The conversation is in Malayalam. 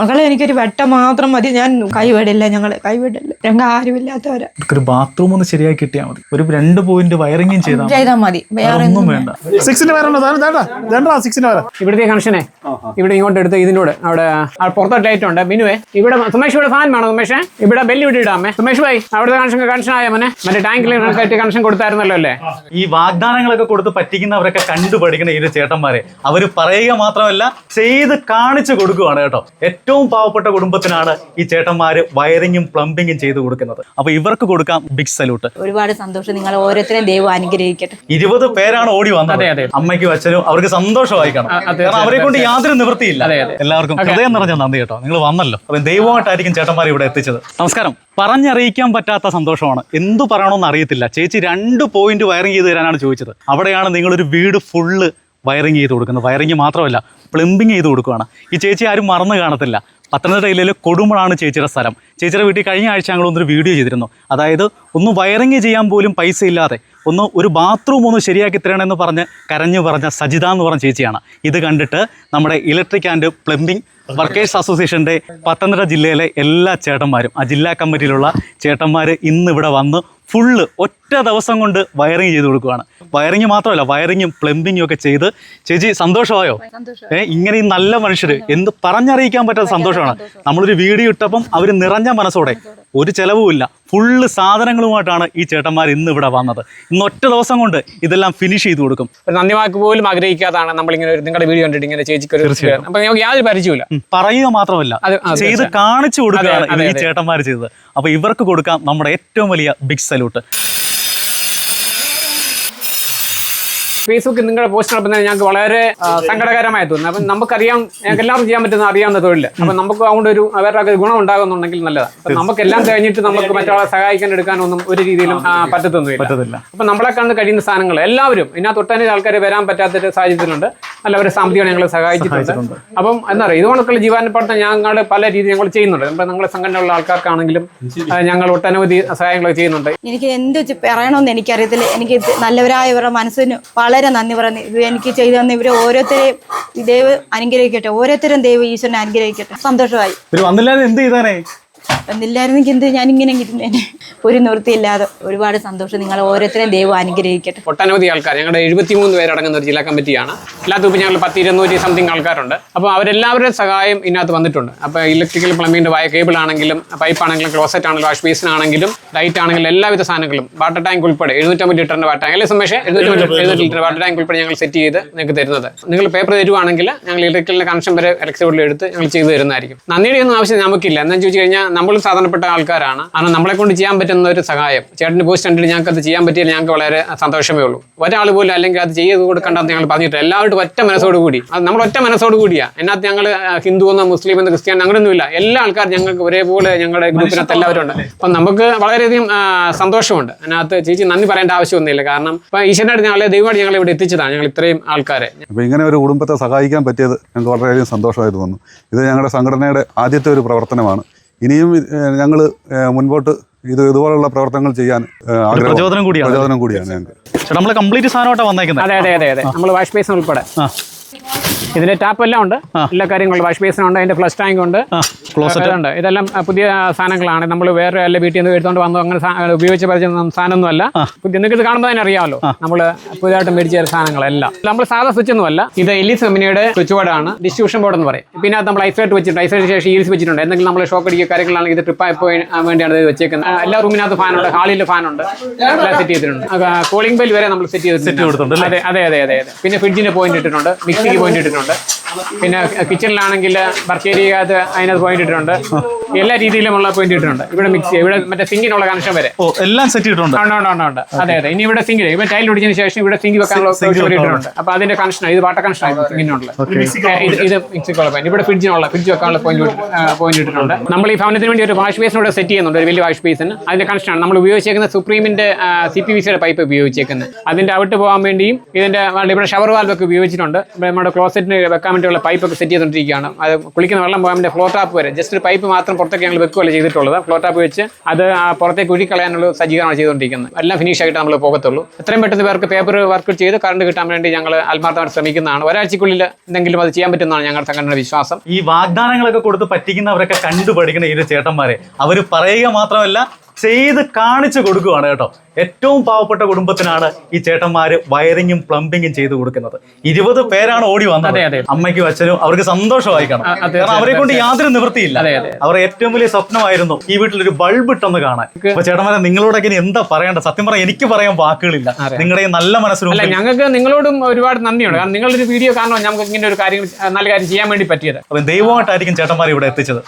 മകളെ എനിക്കൊരു വെട്ട മാത്രം മതി. ഞാൻ കൈവിടില്ല ഞങ്ങൾ. കൈവിടില്ല ഞങ്ങൾ ആരുമില്ലാത്തവരാ. ഒരു ബാത്റൂം ഒന്ന് ശരിയാക്കി കിട്ടിയാൽ മതി. ഒരു രണ്ട് പോയിന്റ് വയറിംഗും ചെയ്താൽ മതി. ചെയ്താൽ മതി. വേറെ ഒന്നും വേണ്ട. സിക്സിന് വരണം വേണ്ട സിക്സിന് വരാം ഇവിടുത്തെ കണക്ഷനെ. ഇവിടെ ഇങ്ങോട്ട് എടുത്ത് ഇതിനോട് അവിടെ പുറത്തോട്ട് ലൈറ്റ് ഉണ്ട്. ബിനുവേ ഇവിടെ സുമേഷ് ഇവിടെ ഫാൻ വേണം സുമേഷ്? ഇവിടെ ബെല്ല് വിട്ടിടാമേ സുമേഷ് ഭായി അവിടുത്തെ കണക്ഷൻ കണക്ഷൻ ആയ മനെ. മറ്റേ ടാങ്കിൽ കണക്ഷൻ കൊടുത്തായിരുന്നല്ലോ അല്ലേ? ഈ വാഗ്ദാനങ്ങളൊക്കെ കൊടുത്ത് പറ്റിക്കുന്നവരൊക്കെ കണ്ടുപഠിക്കുന്ന ഈ ചേട്ടന്മാരെ. അവർ പറയുക മാത്രമല്ല ചെയ്ത് കാണിച്ചു കൊടുക്കുവാണ് കേട്ടോ. ഏറ്റവും പാവപ്പെട്ട കുടുംബത്തിനാണ് ഈ ചേട്ടന്മാര് വയറിങ്ങും പ്ലംബിങ്ങും ചെയ്തു കൊടുക്കുന്നത്. അപ്പൊ ഇവർക്ക് കൊടുക്കാം ബിഗ് സല്യൂട്ട് ഒരുപാട് സന്തോഷം. നിങ്ങൾ ഓരോരുത്തരെയും ദൈവം അനുഗ്രഹിക്കട്ടെ. ഇരുപത് പേരാണ് ഓടി വന്നത്. അതെ, അതെ. അമ്മയ്ക്കും അച്ഛനും അവർക്ക് സന്തോഷമായിക്കണം അതെ, കാരണം അവരെ കൊണ്ട് യാതൊരു നിവൃത്തിയില്ല. അതെ, അതെ. എല്ലാവർക്കും ഹൃദയം നിറഞ്ഞ നന്ദി കേട്ടോ. നിങ്ങൾ വന്നല്ലോ. അപ്പൊ ദൈവമായിട്ടായിരിക്കും ചേട്ടന്മാർ ഇവിടെ എത്തിച്ചത്. നമസ്കാരം. പറഞ്ഞറിയിക്കാൻ പറ്റാത്ത സന്തോഷമാണ്. എന്തു പറയണമെന്ന് അറിയത്തില്ല. ചേച്ചി രണ്ട് പോയിന്റ് വയറിംഗ് ചെയ്ത് തരാനാണ് ചോദിച്ചത്. അവിടെയാണ് നിങ്ങളൊരു വീട് ഫുള്ള് വയറിംഗ് ചെയ്ത് കൊടുക്കുന്നത്. വയറിങ് മാത്രമല്ല പ്ലംബിങ് ചെയ്ത് കൊടുക്കുകയാണ് ഈ ചേച്ചി ആരും മറന്നു കാണത്തില്ല. പത്തനംതിട്ട ജില്ലയിലെ കൊടുമ്പളാണ് ചേച്ചിയുടെ സ്ഥലം. ചേച്ചിയുടെ വീട്ടിൽ കഴിഞ്ഞ ആഴ്ച ഞങ്ങൾ ഒന്നൊരു വീഡിയോ ചെയ്തിരുന്നു. അതായത് ഒന്ന് വയറിങ് ചെയ്യാൻ പോലും പൈസ ഇല്ലാതെ ഒന്ന് ഒരു ബാത്റൂം ഒന്ന് ശരിയാക്കി തരണമെന്ന് പറഞ്ഞ് കരഞ്ഞു പറഞ്ഞ സജിത എന്ന് പറഞ്ഞ ചേച്ചിയാണ്. ഇത് കണ്ടിട്ട് നമ്മുടെ ഇലക്ട്രിക് ആൻഡ് പ്ലംബിംഗ് വർക്കേഴ്സ് അസോസിയേഷന്റെ പത്തനംതിട്ട ജില്ലയിലെ എല്ലാ ചേട്ടന്മാരും ആ ജില്ലാ കമ്മിറ്റിയിലുള്ള ചേട്ടന്മാർ ഇന്ന് ഇവിടെ വന്ന് ഫുള്ള് ഒറ്റ ദിവസം കൊണ്ട് വയറിങ് ചെയ്ത് കൊടുക്കുകയാണ് വയറിങ് മാത്രമല്ല വയറിങ്ങും പ്ലംബിങ്ങും ഒക്കെ ചെയ്ത് ചേച്ചി സന്തോഷമായോ? ഏഹ് ഇങ്ങനെ ഈ നല്ല മനുഷ്യർ എന്ത് പറഞ്ഞറിയിക്കാൻ പറ്റാത്ത സന്തോഷമാണ്. നമ്മളൊരു വീഡിയോ ഇട്ടപ്പം അവർ നിറഞ്ഞ മനസ്സോടെ. ഒരു ചെലവുമില്ല. ഫുള്ള് സാധനങ്ങളുമായിട്ടാണ് ഈ ചേട്ടന്മാർ ഇന്ന് ഇവിടെ വന്നത്. ഇന്ന് ഒറ്റ ദിവസം കൊണ്ട് ഇതെല്ലാം ഫിനിഷ് ചെയ്ത് കൊടുക്കും. ഒരു നന്ദി വാക്ക് പോലും ആഗ്രഹിക്കാതാണ് നമ്മളിങ്ങനെ ഒരു നിങ്ങളുടെ വീഡിയോ കണ്ടിട്ട് ഇങ്ങനെ ചേച്ചിക്ക് അപ്പൊ നമുക്ക് യാതൊരു പരിചയമില്ല പറയുക മാത്രമല്ല. ചെയ്ത് കാണിച്ചു കൊടുക്കുകയാണ് ഈ ചേട്ടന്മാർ ചെയ്തത്. അപ്പൊ ഇവർക്ക് കൊടുക്കാം നമ്മുടെ ഏറ്റവും വലിയ ബിഗ് സല്യൂട്ട് ഫേസ്ബുക്കിൽ നിങ്ങളുടെ പോസ്റ്റ് നടത്തുന്നത് ഞങ്ങൾക്ക് വളരെ സങ്കടകരമായി തോന്നുന്നു. അപ്പം നമുക്കറിയാം ഞങ്ങൾക്ക് എല്ലാവർക്കും ചെയ്യാൻ പറ്റുന്ന അറിയാവുന്ന തൊഴിൽ. അപ്പം നമുക്ക് അതുകൊണ്ട് ഒരു അവരുടെ ഗുണം ഉണ്ടാകുന്നുണ്ടെങ്കിൽ നല്ലതാണ്. അപ്പം നമുക്കെല്ലാം കഴിഞ്ഞിട്ട് നമുക്ക് മറ്റൊരാളെ സഹായിക്കാൻ എടുക്കാനൊന്നും ഒരു രീതിയിലും പറ്റത്തൊന്നും പറ്റത്തൊന്നുമില്ല. പറ്റത്തില്ല. അപ്പം നമ്മളെ കണ്ട് കഴിയുന്ന സാധനങ്ങൾ എല്ലാവരും ഇതിനകത്ത് ഒട്ടനവധി ആൾക്കാർ വരാൻ പറ്റാത്തൊരു സാഹചര്യത്തിലുണ്ട്. നല്ലവരെ സാമ്പത്തികം ഞങ്ങൾ സഹായിച്ചിട്ടുണ്ട്. അപ്പം എന്താ പറയുക ഇതുകൊണ്ടൊക്കെയുള്ള ജീവനപ്രവർത്തനം ഞങ്ങൾ പല രീതിയിൽ ഞങ്ങൾ ചെയ്യുന്നുണ്ട്. ഇപ്പം ഞങ്ങളെ സംഘടനയുള്ള ആൾക്കാർക്കാണെങ്കിലും ഞങ്ങൾ ഒട്ടനവധി സഹായങ്ങൾ ചെയ്യുന്നുണ്ട്. എനിക്ക് എന്ത് പറയണമെന്ന് എനിക്കറിയത്തില്ല. എനിക്ക് നല്ലവരായ ഇവരുടെ മനസ്സിന് വളരെ നന്ദി പറയുന്നു. ഇത് എനിക്ക് ചെയ്തു തന്ന ഇവരെ ഓരോരുത്തരെയും ദൈവം അനുഗ്രഹിക്കട്ടെ. ഓരോരുത്തരും ദൈവം ഈശ്വരനെ അനുഗ്രഹിക്കട്ടെ. സന്തോഷമായി. എന്ത് ചെയ്താനേ? എന്നില്ലായിരുന്നെങ്കിൽ എന്ത്? ഞാനിങ്ങനെ ഇരുന്നേനെ. ഒരു നിവൃത്തിയില്ലാതെ ഒരുപാട് സന്തോഷം നിങ്ങൾ ഓരോരുത്തരെയും ദൈവം അനുഗ്രഹിക്കട്ടെ. ഒട്ടനവധി ആൾക്കാർ. ഞങ്ങളുടെ എഴുപത്തിമൂന്ന് പേരടങ്ങുന്ന ഒരു ജില്ലാ കമ്മിറ്റിയാണ്. എല്ലാത്തും ഇപ്പോൾ ഞങ്ങൾ പത്ത് ഇരുന്നൂറ്റി സംതിങ് ആൾക്കാരുണ്ട്. അപ്പോൾ അവരെല്ലാവരുടെ സഹായം ഇതിനകത്ത് വന്നിട്ടുണ്ട്. അപ്പോൾ ഇലക്ട്രിക്കൽ പ്ലംബിന്റെ വായ കേബിൾ ആണെങ്കിലും പൈപ്പ് ആണെങ്കിലും ക്ലോസറ്റ് ആണെങ്കിലും വാഷ് ബേസിൻ ആണെങ്കിലും ലൈറ്റ് ആണെങ്കിലും എല്ലാവിധ സാധനങ്ങളും. വാട്ടർ ടാങ്ക് ഉൾപ്പെടെ എഴുന്നൂറ്റമ്പത് ലിറ്ററിന്റെ വാട്ടർ ടാങ്ക്. അല്ലേ സുമേഷ്? എഴുന്നൂറ്റമ്പത് എഴുന്നൂറ്റി ലിറ്റർ വാട്ടർ ടാങ്ക് ഉൾപ്പെടെ ഞങ്ങൾ സെറ്റ് ചെയ്ത് നിങ്ങൾക്ക് തരുന്നത്. നിങ്ങൾ പേപ്പർ തരുവാണെങ്കിൽ ഞങ്ങൾ ഇലക്ട്രിക്കലിന്റെ കണക്ഷൻ വരെ ഇലക്ട്രിക് എടുത്ത് ഞങ്ങൾ ചെയ്തു തരുന്നതായിരിക്കും. നന്ദിയുടെ ഒന്നും ആവശ്യം നമുക്കില്ല. എന്താണെന്ന് ചോദിച്ചു കഴിഞ്ഞാൽ നമ്മളും സാധാരണപ്പെട്ട ആൾക്കാരാണ്. കാരണം നമ്മളെ കൊണ്ട് ചെയ്യാൻ പറ്റുന്ന ഒരു സഹായം. ചേട്ടന്റെ പോസ്റ്റ് കണ്ടിട്ട് ഞങ്ങൾക്ക് അത് ചെയ്യാൻ പറ്റിയാൽ ഞങ്ങൾക്ക് വളരെ സന്തോഷമേ ഉള്ളൂ. ഒരാൾ പോലും അല്ലെങ്കിൽ അത് ചെയ്ത് കൊടുക്കേണ്ടെന്ന് ഞങ്ങൾ പറഞ്ഞിട്ട് എല്ലാവരും ഒറ്റ മനസ്സോട് കൂടി. അത് നമ്മൾ ഒറ്റ മനസ്സോട് കൂടിയാണ് അതിനകത്ത് ഞങ്ങൾ ഹിന്ദു എന്നോ മുസ്ലിം എന്നോ ക്രിസ്ത്യാനി അങ്ങനെയൊന്നുമില്ല. എല്ലാ ആൾക്കാരും ഞങ്ങൾക്ക് ഒരേപോലെ ഞങ്ങളുടെ ഗ്രൂപ്പിനകത്ത് എല്ലാവരും ഉണ്ട്. അപ്പം നമുക്ക് വളരെയധികം സന്തോഷമുണ്ട്. അതിനകത്ത് ചേച്ചി നന്ദി പറയേണ്ട ആവശ്യമൊന്നുമില്ല. കാരണം ഇപ്പം ഈശ്വരനായിട്ട് ഞങ്ങളെ ദൈവമായിട്ട് ഞങ്ങൾ ഇവിടെ എത്തിച്ചതാണ്. ഞങ്ങൾ ഇത്രയും ആൾക്കാരെ. അപ്പോൾ ഇങ്ങനെ ഒരു കുടുംബത്തെ സഹായിക്കാൻ പറ്റിയത് ഞങ്ങൾക്ക് വളരെയധികം സന്തോഷമായി തോന്നുന്നു. ഇത് ഞങ്ങളുടെ സംഘടനയുടെ ആദ്യത്തെ ഒരു പ്രവർത്തനമാണ്. ഇനിയും ഞങ്ങൾ മുൻപോട്ട് ഇത് ഇതുപോലുള്ള പ്രവർത്തനങ്ങൾ ചെയ്യാൻ പ്രചോദനം കൂടിയാണ്. പ്രചോദനം കൂടിയാണ് ഞങ്ങൾക്ക്. നമ്മൾ കംപ്ലീറ്റ് സാധനമായിട്ടാണ് വന്നേക്കുന്നത് അതെ അതെ അതെ അതെ. നമ്മൾ വാഷ് ബേസിൻ ഉൾപ്പെടെ. ഇതിന്റെ ടാപ്പ് എല്ലാം ഉണ്ട്. എല്ലാ കാര്യങ്ങളും വാഷ് ബേസിൻ ഉണ്ട്. അതിന്റെ ഫ്ലഷ് ടാങ്ക് ഉണ്ട്. ക്ലോസറ്റ് ഇതെല്ലാം പുതിയ സാധനങ്ങളാണ്. നമ്മൾ വേറെ അല്ല വീട്ടിൽ നിന്ന് എടുത്തോണ്ട് വന്നു അങ്ങനെ ഉപയോഗിച്ച് പരിചയം സാധനമൊന്നും അല്ല പുതിയ നിങ്ങൾക്ക് ഇത് കാണുമ്പോൾ തന്നെ അറിയാമല്ലോ നമ്മൾ പുതിയതായിട്ട് മേടിച്ച സാധനങ്ങളെല്ലാം. നമ്മൾ സാധാ സ്വിച്ച് ഒന്നും അല്ല. ഇത് എലിസ് കമ്പനിയുടെ സ്വിച്ച് ബോർഡാണ് ഡിസ്ട്രിബ്യൂഷൻ ബോർഡ് എന്ന് പറയും. പിന്നെ അത് നമ്മൾ ഐസൈറ്റ് വെച്ചിട്ടുണ്ട്. ഐസൈറ്റ് ശേഷം ഈൽസ് വെച്ചിട്ടുണ്ട്. എന്തെങ്കിലും നമ്മൾ ഷോക്ക് അടിക്കുക കാര്യങ്ങളാണ് ഇത് ട്രിപ്പ് ആയപ്പോൾ വേണ്ടിയാണ് ഇത് വെച്ചേക്കുന്നത്. എല്ലാ റൂമിനകത്ത് ഫാനുണ്ട് ഹാളിൽ ഫാനുണ്ട് എല്ലാം സെറ്റ് ചെയ്തിട്ടുണ്ട്. കോളിംഗ് ബെൽ വരെ നമ്മൾ സെറ്റ് ചെയ്ത് സെറ്റ് കൊടുത്തിട്ടുണ്ട് അതെ അതെ അതെ അതെ അതെ. പിന്നെ ഫ്രിഡ്ജിന് പോയിന്റ് ഇട്ടിട്ടുണ്ട്. മിക്സിക്ക് പോയിന്റ് ഇട്ടിട്ടുണ്ട്. പിന്നെ കിച്ചണിലാണെങ്കിൽ വർക്ക് ഏരിയകത്ത് അതിനകത്ത് പോയിന്റ് ഇട്ടിട്ടുണ്ട്. എല്ലാ രീതിയിലുമുള്ള പോയിന്റ് ഇട്ടിട്ടുണ്ട്. ഇവിടെ മിക്സി ഇവിടെ മറ്റേ സിങ്കിനുള്ള കണക്ഷൻ വരെ. ഓ എല്ലാം സെറ്റ് ചെയ്തിട്ടുണ്ട് ഉണ്ട് അതെ അതെ. ഇനി ഇവിടെ സിങ്കിൽ ഇവിടെ ടൈൽ ഒടിച്ചതിന് ശേഷം ഇവിടെ സിങ്ക് വെക്കാനുള്ള ഇട്ടിട്ടുണ്ട്. അപ്പൊ അതിന്റെ കണക്ഷൻ ഇത് വാട്ടർ കണക്ഷൻ ആയിരുന്നു സിങ്ങിനുള്ള ഇത് ഇത് മിക്സിക്കുള്ള പോയിന്റ് ഇവിടെ ഫ്രിഡ്ജിനുള്ള ഫ്രിഡ്ജ് വെക്കാനുള്ള പോയിന്റ് പോയിന്റ് ഇട്ടിട്ടുണ്ട്. നമ്മൾ ഈ ഭവനത്തിന് വേണ്ടി ഒരു വാഷ് ബേസിനോട് സെറ്റ് ചെയ്യുന്നുണ്ട് ഒരു വലിയ വാഷ് ബേസിന് അതിന്റെ കണക്ഷനാണ് നമ്മൾ ഉപയോഗിച്ചേക്കുന്ന സുപ്രീമിന്റെ സി പി വി സിയുടെ പൈപ്പ് ഉപയോഗിച്ചേക്കുന്നത്. അതിന്റെ ഔട്ട് പോകാൻ വേണ്ടിയും ഇതിന്റെ ഇവിടെ ഷവർ വാൽവ് ഒക്കെ ഉപയോഗിച്ചിട്ടുണ്ട്. നമ്മുടെ ക്ലോസറ്റിന് വെക്കാൻ വേണ്ടിയുള്ള പൈപ്പൊക്കെ സെറ്റ് ചെയ്തുകൊണ്ടിരിക്കുകയാണ് അത് കുളിക്കുന്ന വെള്ളം പോകാൻ ഫ്ലോ ടാപ്പ് വരെ. ജസ്റ്റ് ഒരു പൈപ്പ് മാത്രം പുറത്തേക്ക് ഞങ്ങൾ വെക്കുകയല്ല ചെയ്തിട്ടുള്ളത്. ഫ്ലോ ടാപ്പ് വെച്ച് അത് പുറത്തേക്ക് ഒഴുകിക്കളയാനുള്ള സജ്ജീകരണമാണ് ചെയ്തുകൊണ്ടിരിക്കുന്നത് എല്ലാം ഫിനിഷ് ആയിട്ട് നമ്മൾ പോകത്തുള്ളൂ. എത്രയും പെട്ടെന്ന് പേർക്ക് പേപ്പർ വർക്ക് ചെയ്ത് കറണ്ട് കിട്ടാൻ വേണ്ടി ഞങ്ങൾ ആത്മാർത്ഥമായിട്ട് ശ്രമിക്കുന്നതാണ്. ഒരാഴ്ചക്കുള്ളിൽ എന്തെങ്കിലും അത് ചെയ്യാൻ പറ്റുന്നതാണ് ഞങ്ങളുടെ സംഘടനയുടെ വിശ്വാസം. ഈ വാഗ്ദാനങ്ങളൊക്കെ കൊടുത്ത് പറ്റിക്കുന്നവരൊക്കെ കണ്ടുപഠിക്കുന്ന ഈ ചേട്ടന്മാരെ. അവർ പറയുക മാത്രമല്ല ചെയ്ത് കാണിച്ചു കൊടുക്കുകയാണ് കേട്ടോ. ഏറ്റവും പാവപ്പെട്ട കുടുംബത്തിനാണ് ഈ ചേട്ടന്മാര് വയറിങ്ങും പ്ലംബിങ്ങും ചെയ്തു കൊടുക്കുന്നത്. ഇരുപത് പേരാണ് ഓടി വന്നത്. അമ്മയ്ക്കും അച്ഛനും അവർക്ക് സന്തോഷമായി കാണാം കാരണം അവരെ കൊണ്ട് യാതൊരു നിവൃത്തിയില്ല. അവർ ഏറ്റവും വലിയ സ്വപ്നമായിരുന്നു ഈ വീട്ടിൽ ഒരു ബൾബ് ഇട്ടെന്ന് കാണാൻ. അപ്പൊ ചേട്ടന്മാരെ നിങ്ങളോടൊക്കെ എന്താ പറയേണ്ടത്? സത്യം പറഞ്ഞാൽ എനിക്ക് പറയാൻ വാക്കുകളില്ല. നിങ്ങളുടെ നല്ല മനസ്സിലും ഞങ്ങൾക്ക് നിങ്ങളോടും ഒരുപാട് നന്ദിയുണ്ട്. കാരണം നിങ്ങളൊരു വീഡിയോ കാരണം ഞങ്ങൾക്ക് ഇങ്ങനെ ഒരു കാര്യം നല്ല കാര്യം ചെയ്യാൻ വേണ്ടി പറ്റിയത്. അപ്പൊ ദൈവമായിട്ടായിരിക്കും ചേട്ടന്മാർ ഇവിടെ എത്തിച്ചത്.